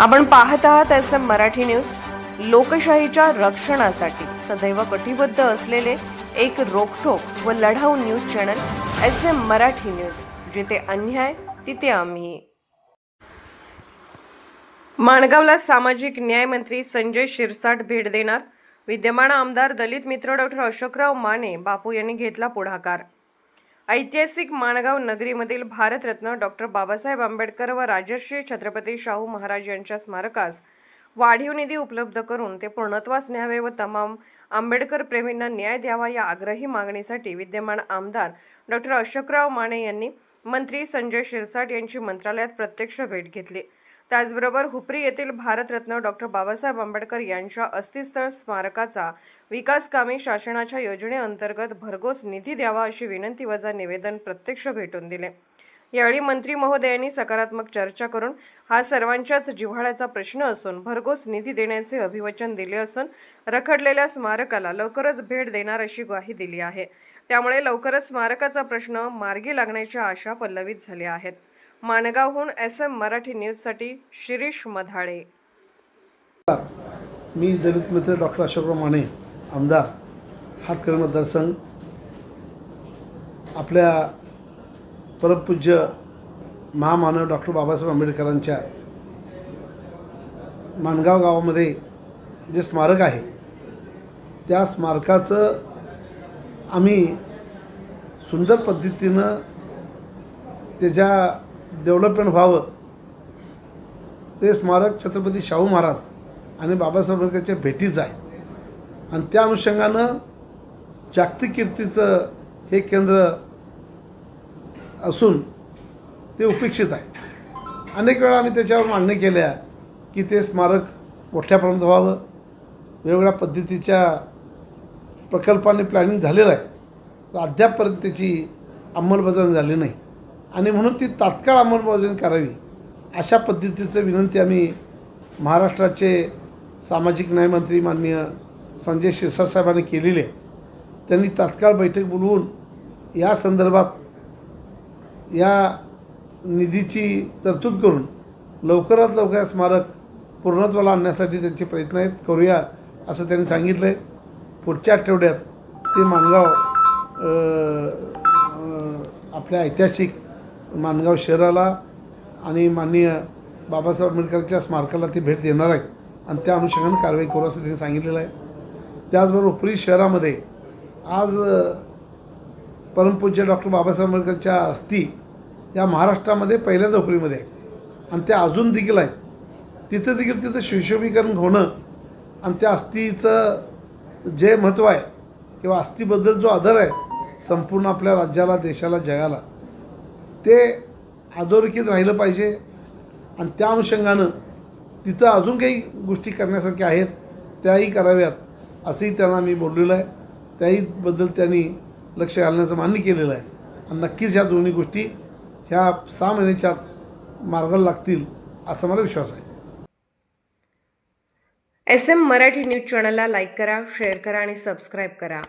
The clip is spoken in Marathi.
आपण पाहत आहात एस एम मराठी न्यूज. लोकशाहीच्या रक्षणासाठी सदैव कटिबद्ध असलेले एक रोखोक व लढाऊ news channel S M Marathi news. जिथे अन्याय तिथे आम्ही. माणगावला सामाजिक न्याय मंत्री संजय शिरसाट भेट देणार. विद्यमान आमदार दलित मित्र डॉक्टर अशोकराव माने बापू यांनी घेतला पुढाकार. ऐतिहासिक माणगाव नगरीमधील भारतरत्न डॉक्टर बाबासाहेब आंबेडकर व राजर्षी छत्रपती शाहू महाराज यांच्या स्मारकास वाढीव निधी उपलब्ध करून ते पूर्णत्वास न्यावे व तमाम आंबेडकर प्रेमींना न्याय द्यावा या आग्रही मागणीसाठी विद्यमान आमदार डॉक्टर अशोकराव माने यांनी मंत्री संजय शिरसाट यांची मंत्रालयात प्रत्यक्ष भेट घेतली. त्याचबरोबर हुपरी येथील भारतरत्न डॉक्टर बाबासाहेब आंबेडकर यांच्या अस्थिस्थळ स्मारकाचा विकास कामे शासनाच्या योजनेअंतर्गत भरघोस निधी द्यावा अशी विनंती वजा निवेदन प्रत्यक्ष भेटून दिले. यावेळी मंत्री महोदयांनी सकारात्मक चर्चा करून हा सर्वांच्याच जिव्हाळ्याचा प्रश्न असून भरघोस निधी देण्याचे अभिवचन दिले असून रखडलेल्या स्मारकाला लवकरच भेट देणार अशी ग्वाही दिली आहे. त्यामुळे लवकरच स्मारकाचा प्रश्न मार्गी लागण्याच्या आशा पल्लवित झाल्या आहेत. माणगावहून एस एम मराठी न्यूजसाठी शिरीष मधाळे. मी दलित मित्र डॉक्टर अशोकराव माने आमदार हातकरी मतदारसंघ. आपल्या परमपूज्य महामानव डॉक्टर बाबासाहेब आंबेडकरांच्या माणगाव गावामध्ये जे स्मारक आहे त्या स्मारकाचं आम्ही सुंदर पद्धतीनं त्याच्या डेव्हलपमेंट व्हावं. ते स्मारक छत्रपती शाहू महाराज आणि बाबासाहेब आंबेडकरच्या भेटीच आहे. आणि त्या अनुषंगानं जागतिक कीर्तीचं हे केंद्र असून ते उपेक्षित आहे. अनेक वेळा आम्ही त्याच्यावर मागणी केल्या की ते स्मारक मोठ्या प्रमाणात व्हावं. वेगवेगळ्या पद्धतीच्या प्रकल्पाने प्लॅनिंग झालेलं आहे. अद्यापपर्यंत त्याची अंमलबजावणी झाली नाही. आणि म्हणून ती तात्काळ अंमलबजावणी करावी अशा पद्धतीचं विनंती आम्ही महाराष्ट्राचे सामाजिक न्यायमंत्री माननीय संजय शिरसाट साहेबांनी केलेली आहे. त्यांनी तात्काळ बैठक बोलवून या संदर्भात या निधीची तरतूद करून लवकरात लवकर स्मारक पूर्णत्वाला आणण्यासाठी त्यांचे प्रयत्न आहेत. करूया असं त्यांनी सांगितलं आहे पुढच्या आठवड्यात ते माणगाव आपल्या ऐतिहासिक माणगाव शहराला आणि माननीय बाबासाहेब आंबेडकरच्या स्मारकाला ती भेट देणार आहे. आणि त्या अनुषंगाने कारवाई करू असं त्यांनी सांगितलेलं आहे. त्याचबरोबर उपरी शहरामध्ये आज परमपूज्य डॉक्टर बाबासाहेब आंबेडकरच्या अस्थी या महाराष्ट्रामध्ये पहिल्याच उपरीमध्ये आहे. आणि त्या अजून देखील आहेत. तिथं देखील तिथं सुशोभीकरण होणं आणि त्या अस्थीचं जे महत्त्व आहे किंवा अस्थीबद्दल जो आदर आहे संपूर्ण आपल्या राज्याला देशाला जगाला ते अधोरेखित राहिलं पाहिजे. आणि त्या अनुषंगानं तिथं अजून काही गोष्टी करण्यासारख्या आहेत त्याही कराव्यात असंही त्यांना मी बोललेलं आहे. त्याहीबद्दल त्यांनी लक्ष घालण्याचं मान्य केलेलं आहे. आणि नक्कीच ह्या दोन्ही गोष्टी ह्या सहा महिन्याच्या मार्गाला लागतील असा मला विश्वास आहे. एस एम मराठी न्यूज चॅनलला लाईक करा शेअर करा आणि सबस्क्राईब करा.